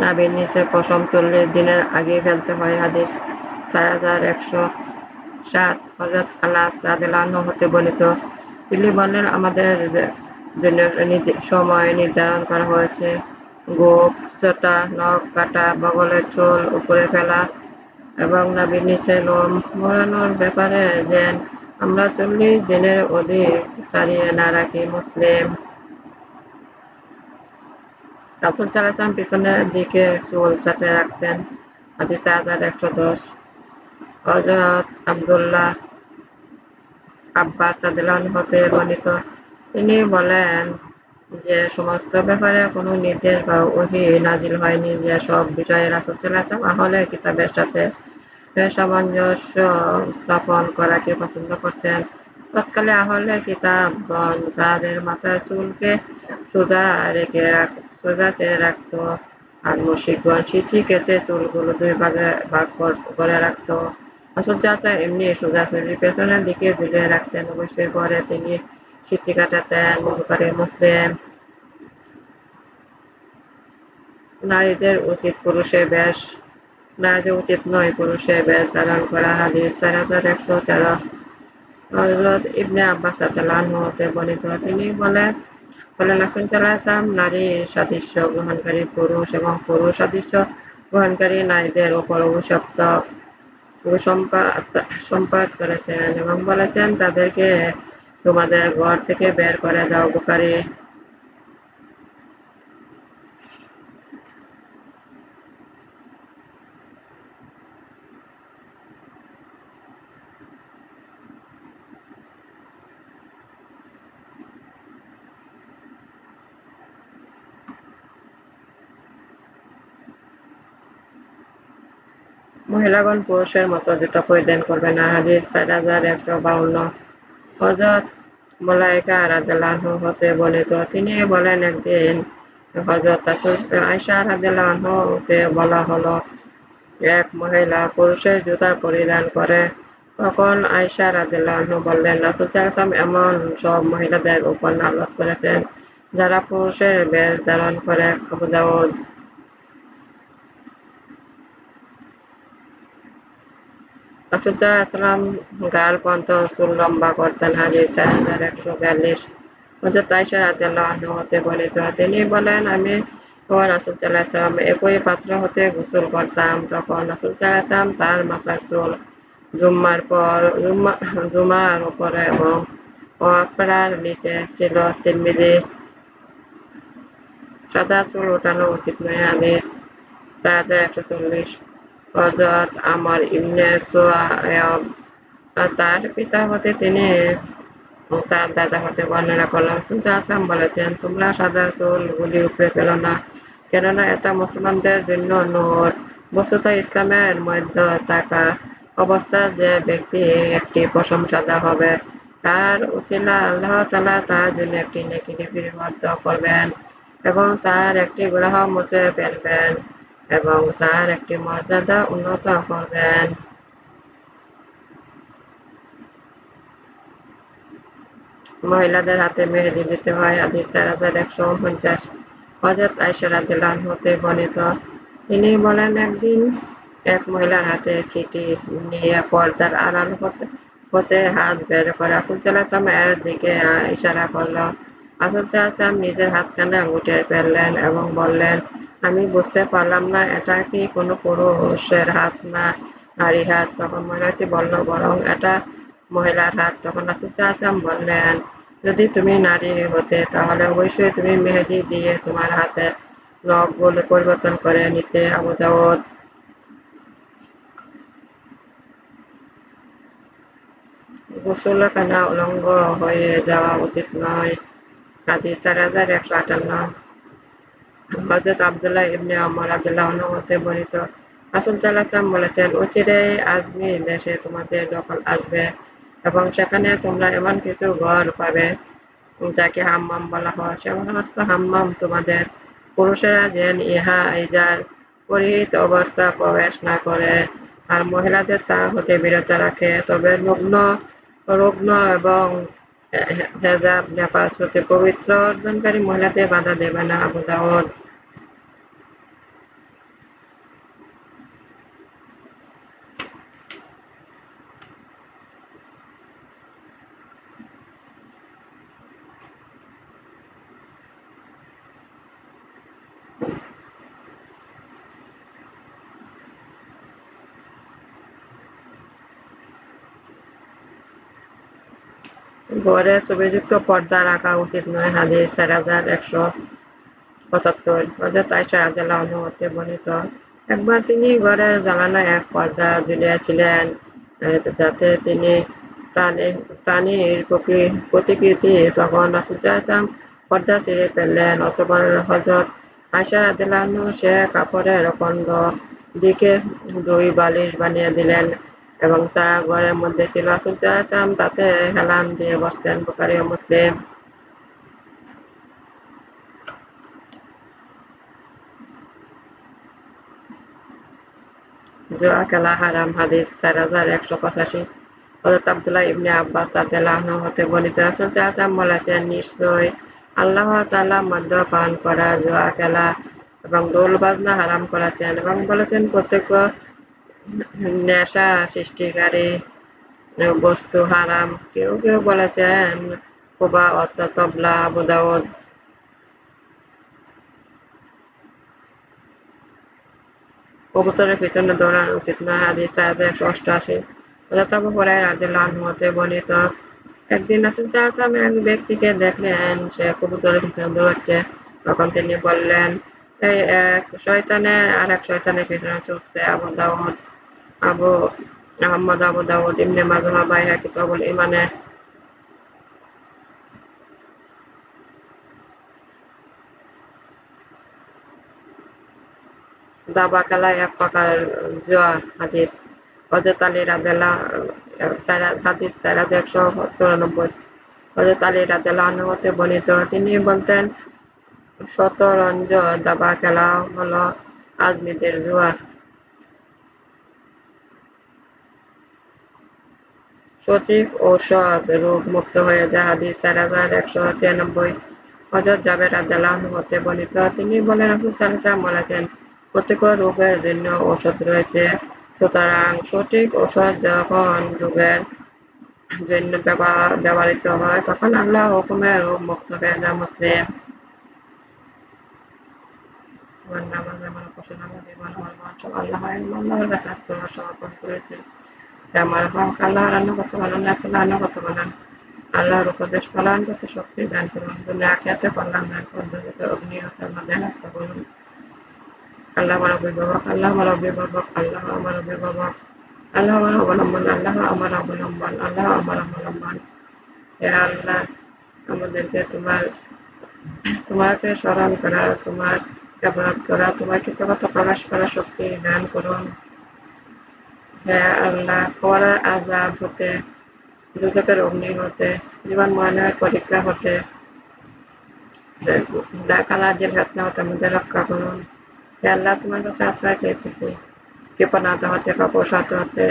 নাবির নিচে পশম চল্লিশ দিনের আগে ফেলতে হয় হাদিস চার হাজার একশো সাত হজরত আল্লাহ সাদিলান হতে বর্ণিত তিনি বললেন আমাদের জন্য সময় নির্ধারণ করা হয়েছে গোপ চটা নখ কাটা বগলের চুল উপরে ফেলা এবং নাবির নিচে লোম মোড়ানোর ব্যাপারে যেন আমরা চল্লিশ দিনের অধিক ছাড়িয়ে না রাখি, মুসলিম রাসুল চালাসাম পিছনের দিকে চুল চাটে রাখতেন। হাদিসে হাজার একশো দশ। হজরত আবদুল্লাহ আব্বাস আদিলান হতে বর্ণিত। তিনি বলেন যে, সমস্ত ব্যাপারে কোনো নির্দেশ বা ওহি নাজিল হয়নি যে, সব বিষয়ে রাসুল চালাসাম আহলে কিতাবের সাথে সামঞ্জস্য স্থাপন করাকে পছন্দ করতেন। তৎকালে আহলে কিতাবগণ তাদের মাথার চুলকে সোজা রেখে সোজা ছেড়ে রাখত। আর মুশিকগণ সিথি কেটে চুলগুলো দুই ভাগে ভাগ করে রাখত। আসল চাচা এমনি সোজা শরীর পেছনের দিকে ঝুলিয়ে রাখতেন। অবশ্যই পরে তিনি সিদ্ধি কাটাতেন বুখারি মুসলিম। নারীদের উচিত পুরুষের বেশ নারীদের উচিত নয় পুরুষের বেশ ধারণ করা হাদিস। চার হাজার একশো তেরো হজরত ইবনে আব্বাস হতে বর্ণিত, তিনি বলেন বলেন, রাসুল সাল্লাম নারী সাদৃশ্য গ্রহণকারী পুরুষ এবং পুরুষ সাদৃশ্য গ্রহণকারী নারীদের উপর অভিশপ্ত সম্পাদ করেছেন এবং বলেছেন, তাদেরকে তোমাদের ঘর থেকে বের করে দাও বুকারি মহিলাগণ পুরুষের মতো জুতা পরিধান করবে না। হাদিস চার হাজার একশো বাউন্ন হজরত মলাইকা রাজালাহ হতে বর্ণিত। তিনি বলেন, একদিন হজরত আয়সা রাজালাহকে বলা হলো, এক মহিলা পুরুষের জুতা পরিধান করে। তখন আয়সা রাজিল্লাহ বললেন, রাসুল এমন সব মহিলাদের উপর নালত করেছেন, যারা পুরুষের বেশ ধারণ করে। আবু দাউদ গাল পন্ত চুল লম্বা করতেন হাজির চার একশো বিয়াল্লিশ। হজরত আইসা রাজিয়াল্লাহ হতে বর্ণিত তিনি বলেন, আমি ও রাসুল সাল্লাহাম একই পাত্র হতে গোসল করতাম। তখন রাসুল সাল্লাহাম তার মাথার চুল জুম্মার পর জুমার উপরে এবং অপরার নিচে ছিল তিরমিজি। সাদা চুল ওঠানো উচিত নয় আদেশ চার হাজার একশো চল্লিশ। হজরত আমার ইমনে সোয়াব তার পিতা হতে তিনি তার দাদা হতে বর্ণনা করলাম। কিন্তু আসাম বলেছেন, তোমরা সাদা চুল গুলি উপরে পেল না। কেননা এটা মুসলমানদের জন্য নূর। বস্তুত ইসলামের মধ্য থাকা অবস্থা যে ব্যক্তি একটি পশম সাদা হবে, তার উচিলা আল্লাহ তালা তার জন্য একটি নেকি নিবিড়বদ্ধ করবেন এবং তার একটি গ্রহ মুছে ফেলবেন। এবং তার একটি মর্যাদা উন্নত করবেন। মহিলাদের হাতে মেহেদি দিতে হয় আদি চার হাজার একশো উনপঞ্চাশ। হজরত রাদিল্লাহ হতে বর্ণিত। তিনি বলেন, একদিন এক মহিলার হাতে চিঠি নিয়ে পর্দার আড়াল হতে হতে হাত বের করে আসল চালাচাম এর দিকে ইশারা করল। আসল চালাচাম নিজের হাতখানা গুটিয়ে ফেললেন এবং বললেন আমি বুঝতে পারলাম না, এটা কি কোনো পুরুষের হাত না নারী হাত? তখন মহিলাটি বলল, বরং এটা মহিলার হাত। তখন আসল চালাচাম বললেন, যদি তুমি নারী হতে, তাহলে অবশ্যই তুমি মেহেদি দিয়ে তোমার হাতে নখগুলো পরিবর্তন করে নিতে। আবু দাউদ গোসলখানা উলঙ্গ হয়ে যাওয়া উচিত নয়। হাদিস চার হাজার একশো আটান্ন। হজরত আবদুল্লাহ ইবনে অমর আবদুল্লাহ অনুমতে বর্ণিত। রাসুল সাল্লাহাম বলেছেন অচিরে আজমি দেশে তোমাদের দখল আসবে এবং সেখানে তোমরা এমন কিছু ঘর পাবে যাকে হাম্মাম বলা হয়। সে সমস্ত হাম্মাম তোমাদের পুরুষেরা যেন ইহা ইজার পরিহিত অবস্থা প্রবেশ না করে আর মহিলাদের তা হতে বিরত রাখে। তবে রুগ্ন রুগ্ন এবং হেজাব নেপাস হতে পবিত্র অর্জনকারী মহিলাদের বাধা দেবে না আবু দাউদ। ঘরে ছবিযুক্ত পর্দা রাখা উচিত নয়। হাদিস চার হাজার একশো পঁচাত্তর। হজরত আয়সা আনহা হতে বর্ণিত, একবার তিনি ঘরের জানালায় এক পর্দা ঝুলিয়েছিলেন, যাতে তিনি প্রাণীর প্রতিকৃতি তখন রাসূল পর্দা ছিঁড়ে ফেললেন। অতঃপর হযরত আয়সা রাদিয়াল্লাহু সে কাপড়ের খণ্ড দিকে দুই বালিশ বানিয়ে দিলেন। এবং তা ঘরের মধ্যে ছিল। রাসূল তাতে হেলান দিয়ে বসতেন বুখারী ও মুসলিম। চার হাজার একশো বলেছেন আল্লাহ করা এবং দোল বাজনা হারাম করেছেন এবং বলেছেন, প্রত্যেক নেশা সৃষ্টিকারী, বস্তু হারাম, কেউ কেউ বলেছেন কুবা অর্থাৎ তবলা আবু দাউদ কবুতরের পিছনে দৌড়ানো উচিত নয়, হাদিস সাহেব একশো অষ্টআশি। আবু হুরায়রা রাদিয়াল্লাহু আনহু হতে বর্ণিত, একদিন রাসূল সাল্লাল্লাহু এক ব্যক্তিকে দেখলেন, সে কবুতরের পিছনে দৌড়াচ্ছে। তখন তিনি বললেন, এই এক শয়তানে আর এক শয়তানের পিছনে ছুটছে আবু আবু আহমদ, আবু দাউদ ইবনে মাজাহ, বাইহাকি সবুল ইমানে দাবা খেলা এক প্রকার জুয়া হাদিস। হজরত আলী রাদেলা হাদিস চার হাজার একশো চুরানব্বই। হজরত আলী রাদেলা হতে বর্ণিত, তিনি বলতেন, শতরঞ্জ দাবা খেলা হলো আজমিদের জুয়া সচিব ঔষধ রোগ মুক্ত হয়ে হাদিস চার হাজার একশো ছিয়ানব্বই হজরত জাবের রাদেলা হতে বর্ণিত। তিনি বলেন, রাসূল বলেছেন প্রত্যেক রোগের জন্য ঔষধ রয়েছে। সুতরাং সঠিক ঔষধ যখন রোগের জন্য ব্যবহৃত হয়, তখন আল্লাহ হুকুমে রোগ মুক্ত হয়ে যায় মুসলিম। আমার নামাজ আমার উপাসনা আমার জীবন আমার মন সব আল্লাহ আল্লাহর কাছে আত্মসমর্পণ করেছে। আমার আল্লাহর উপদেশ শক্তি দান করুন। অগ্নি করুন আল্লাহ আমার অভিভাবক, আল্লাহ আমার অভিভাবক, আল্লাহ আমার অভিভাবক। আল্লাহ আমার অবলম্বন, আল্লাহ আমার অবলম্বন, আল্লাহ আমার অবলম্বন। হে আল্লাহ, আমাদেরকে তোমার, তোমাকে স্মরণ করা, তোমার ব্যবহার করা তোমার কৃতজ্ঞতা প্রকাশ করা শক্তি দান করুন। হে আল্লাহ পরা আজাব হতে, দুজকের অগ্নি হতে, জীবন মরণের পরীক্ষা হতে কালা যে ঘটনা হতে, আমাদের রক্ষা করুন। হে আল্লাহ, তোমার কাছে আশ্রয় চাইতেছি। হতে হতে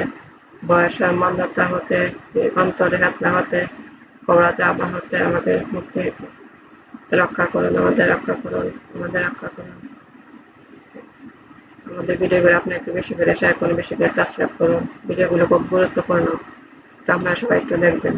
বয়সের মন্দতা হতে, অন্তরে হাতনা হতে কবরা চাপা হতে, আমাদের মুক্তি রক্ষা করুন, আমাদের রক্ষা করুন, আমাদের রক্ষা করুন। আমাদের ভিডিওগুলো আপনি একটু বেশি করে শেয়ার করুন, বেশি করে সাবস্ক্রাইব করুন। ভিডিওগুলো খুব গুরুত্বপূর্ণ। তো আপনারা সবাই একটু দেখবেন।